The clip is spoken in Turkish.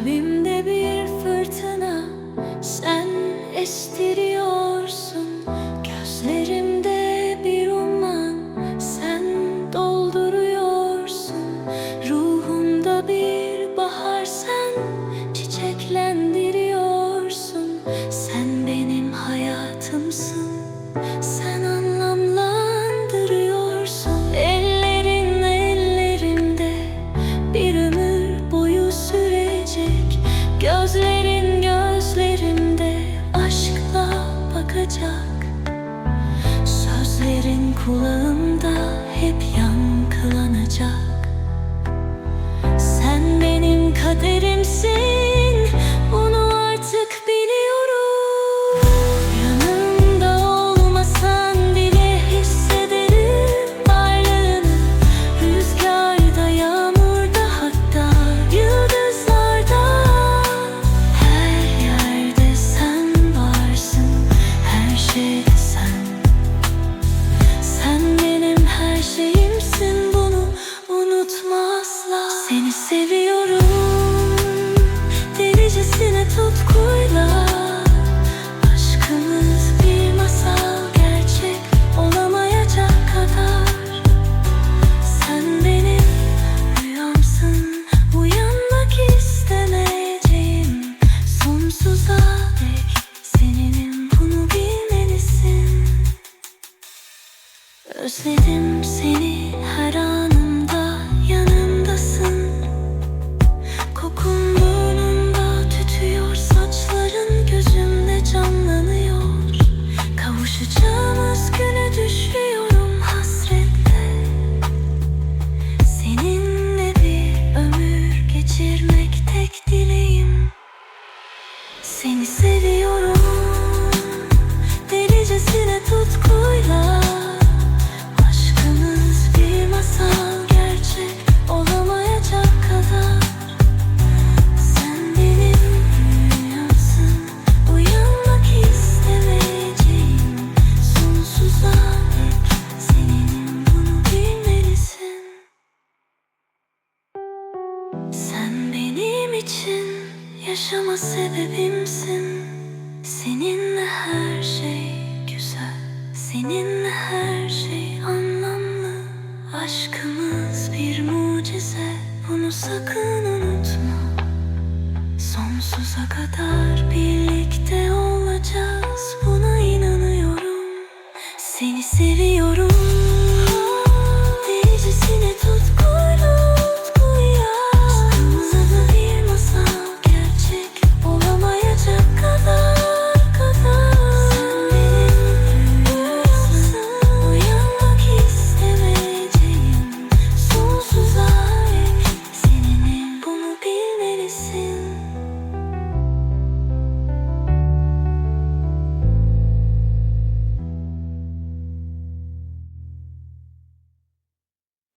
Kalbimde bir fırtına sen estiriyorsun. Gözlerimde bir umman sen dolduruyorsun. Ruhumda bir bahar sen çiçeklendiriyorsun. Sen benim hayatımsın kalacak Sözlerin kulağımda hep yankılanacak. Sen benim kaderimsin seviyorum. Delicesine tutkuyla Aşkımız bir masal gerçek olamayacak kadar. Sen benim rüyamsın uyanmak istemeyeceğim. Sonsuza dek seninim bunu bilmelisin. Özledim seni her anımda yaşama sebebimsin. Seninle her şey güzel. Seninle her şey anlamlı. Aşkımız bir mucize. Bunu sakın unutma. Sonsuza kadar birlikte olacağız. Buna inanıyorum. Seni seviyorum